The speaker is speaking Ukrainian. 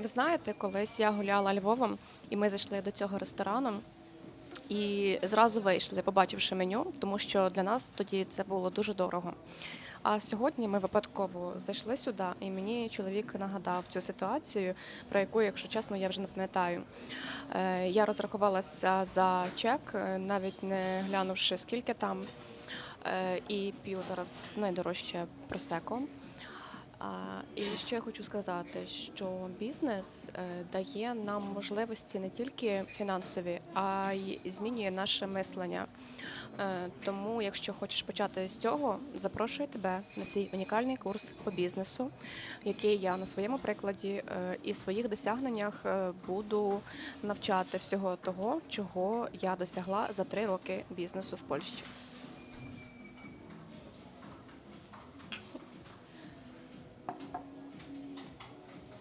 Ви знаєте, колись я гуляла Львовом, і ми зайшли до цього ресторану. І зразу вийшли, побачивши меню, тому що для нас тоді це було дуже дорого. А сьогодні ми випадково зайшли сюди, і мені чоловік нагадав цю ситуацію, про яку, якщо чесно, я вже не пам'ятаю. Е, Я розрахувалася за чек, е, навіть не глянувши, скільки там, Е, і п'ю зараз найдорожче просеко. І ще я хочу сказати, що бізнес е, дає нам можливості не тільки фінансові, а й змінює наше мислення. Е, Тому, якщо хочеш почати з цього, запрошую тебе на свій унікальний курс по бізнесу, який я на своєму прикладі е, і своїх досягненнях буду навчати всього того, чого я досягла за три роки бізнесу в Польщі.